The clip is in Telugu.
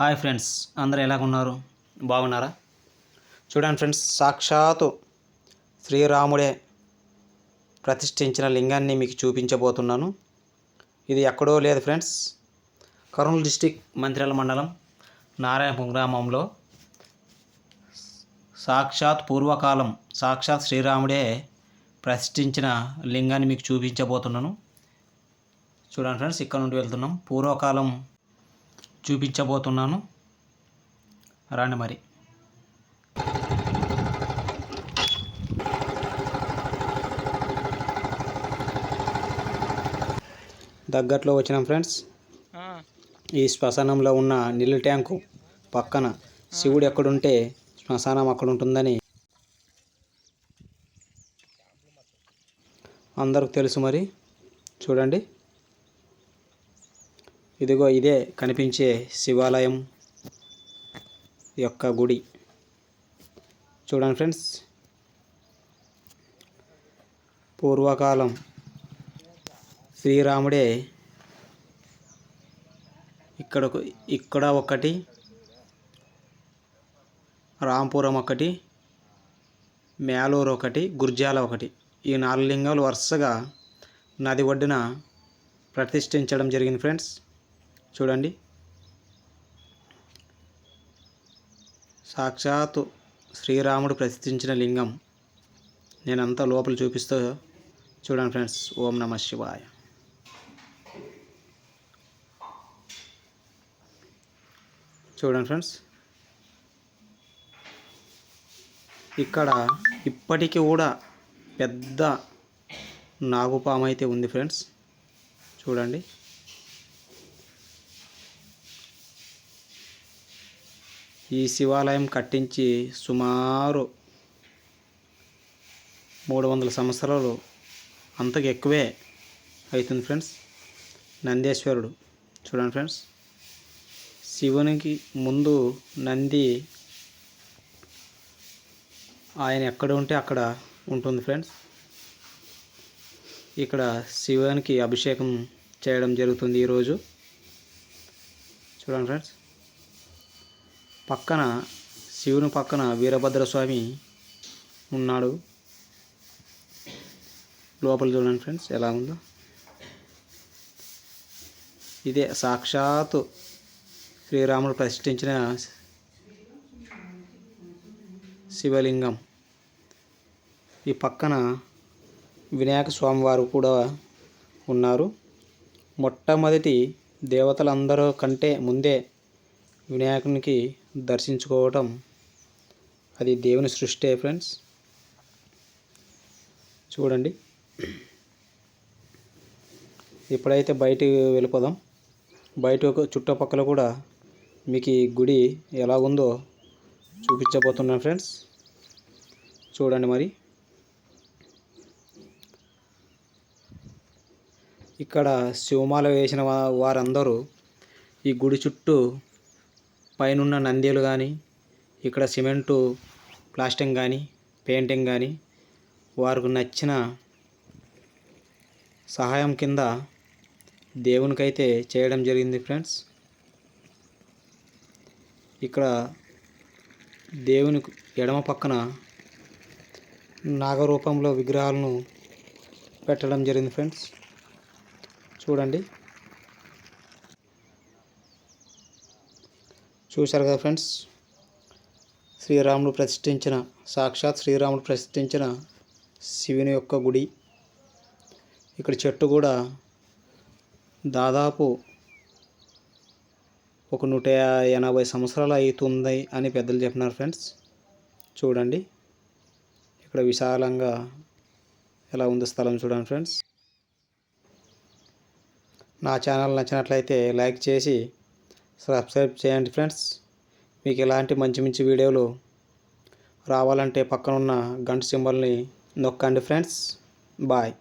హాయ్ ఫ్రెండ్స్ అందరూ ఎలాగున్నారు బాగున్నారా? చూడండి ఫ్రెండ్స్ సాక్షాత్తు శ్రీరాముడే ప్రతిష్ఠించిన లింగాన్ని మీకు చూపించబోతున్నాను. ఇది ఎక్కడో లేదు ఫ్రెండ్స్. కర్నూలు డిస్టిక్ మంత్రాల మండలం నారాయణపురం గ్రామంలో సాక్షాత్ పూర్వకాలం సాక్షాత్ శ్రీరాముడే ప్రతిష్ఠించిన లింగాన్ని మీకు చూపించబోతున్నాను. చూడండి ఫ్రెండ్స్ ఇక్కడ నుండి వెళ్తున్నాం. పూర్వకాలం చూపించబోతున్నాను. రండి మరి. దగ్గరలో వచ్చినాం ఫ్రెండ్స్. ఈ శ్మశానంలో ఉన్న నీళ్ళ ట్యాంకు పక్కన శివుడు ఎక్కడుంటే శ్మశానం అక్కడ ఉంటుందని అందరికి తెలుసు మరి. చూడండి. ఇదిగో ఇదే కనిపించే శివాలయం యొక్క గుడి. చూడండి ఫ్రెండ్స్. పూర్వకాలం శ్రీరాముడే ఇక్కడ ఇక్కడ ఒకటి రాంపురం ఒకటి మేలూరు ఒకటి గుర్జాల ఒకటి. ఈ నాలుగు లింగాలు వరుసగా నది ఒడ్డున ప్రతిష్ఠించడం జరిగింది ఫ్రెండ్స్. చూడండి. సాక్షాత్తు శ్రీరాముడు ప్రతిష్ఠించిన లింగం. నేనంతా లోపల చూపిస్తూ చూడండి ఫ్రెండ్స్ ఓం నమ శివాయ. చూడండి ఫ్రెండ్స్. ఇక్కడ ఇప్పటికీ కూడా పెద్ద నాగుపాము అయితే ఉంది ఫ్రెండ్స్. చూడండి. ఈ శివాలయం కట్టించి సుమారు మూడు వందల సంవత్సరాలు అంతకు ఎక్కువే అవుతుంది ఫ్రెండ్స్. నందేశ్వరుడు. చూడండి ఫ్రెండ్స్. శివునికి ముందు నంది ఆయన ఎక్కడ ఉంటే అక్కడ ఉంటుంది ఫ్రెండ్స్. ఇక్కడ శివానికి అభిషేకం చేయడం జరుగుతుంది ఈరోజు. చూడండి ఫ్రెండ్స్. పక్కన శివుని పక్కన వీరభద్ర స్వామి ఉన్నాడు. లోపల చూడండి ఫ్రెండ్స్ ఎలా ఉందో. ఇదే సాక్షాత్తు శ్రీరాముడు ప్రతిష్ఠించిన శివలింగం. ఈ పక్కన వినాయక స్వామివారు కూడా ఉన్నారు. మొట్టమొదటి దేవతలందరూ కంటే ముందే వినాయకునికి దర్శించుకోవటం అది దేవుని సృష్టి ఫ్రెండ్స్ చూడండి. ఇప్పుడైతే బయటికి వెళ్ళిపోదాం బయట ఒక చుట్టుపక్కల కూడా మీకు ఈ గుడి ఎలా ఉందో చూపించబోతున్నాను ఫ్రెండ్స్ చూడండి మరి. ఇక్కడ శివమాల వేసిన వారందరూ ఈ గుడి చుట్టూ పైనున్న నందీలు కానీ ఇక్కడ సిమెంటు ప్లాస్టింగ్ కానీ పెయింటింగ్ కానీ వారికి నచ్చిన సహాయం కింద దేవునికైతే చేయడం జరిగింది ఫ్రెండ్స్. ఇక్కడ దేవుని ఎడమ పక్కన నాగరూపంలో విగ్రహాలను పెట్టడం జరిగింది ఫ్రెండ్స్. చూడండి. చూశారు కదా ఫ్రెండ్స్? శ్రీరాముడు ప్రతిష్ఠించిన సాక్షాత్ శ్రీరాముడు ప్రతిష్ఠించిన శివుని యొక్క గుడి. ఇక్కడ చెట్టు కూడా దాదాపు ఒక నూట ఎనభై సంవత్సరాలు అవుతుంది అని పెద్దలు చెప్పినారు ఫ్రెండ్స్. చూడండి. ఇక్కడ విశాలంగా ఎలా ఉంది స్థలం చూడండి ఫ్రెండ్స్. నా ఛానల్ నచ్చినట్లయితే లైక్ చేసి సబ్స్క్రైబ్ చేయండి ఫ్రెండ్స్. మీకు ఇలాంటి మంచి మంచి వీడియోలు రావాలంటే పక్కనున్న గంట సింబల్ని నొక్కండి ఫ్రెండ్స్. బాయ్.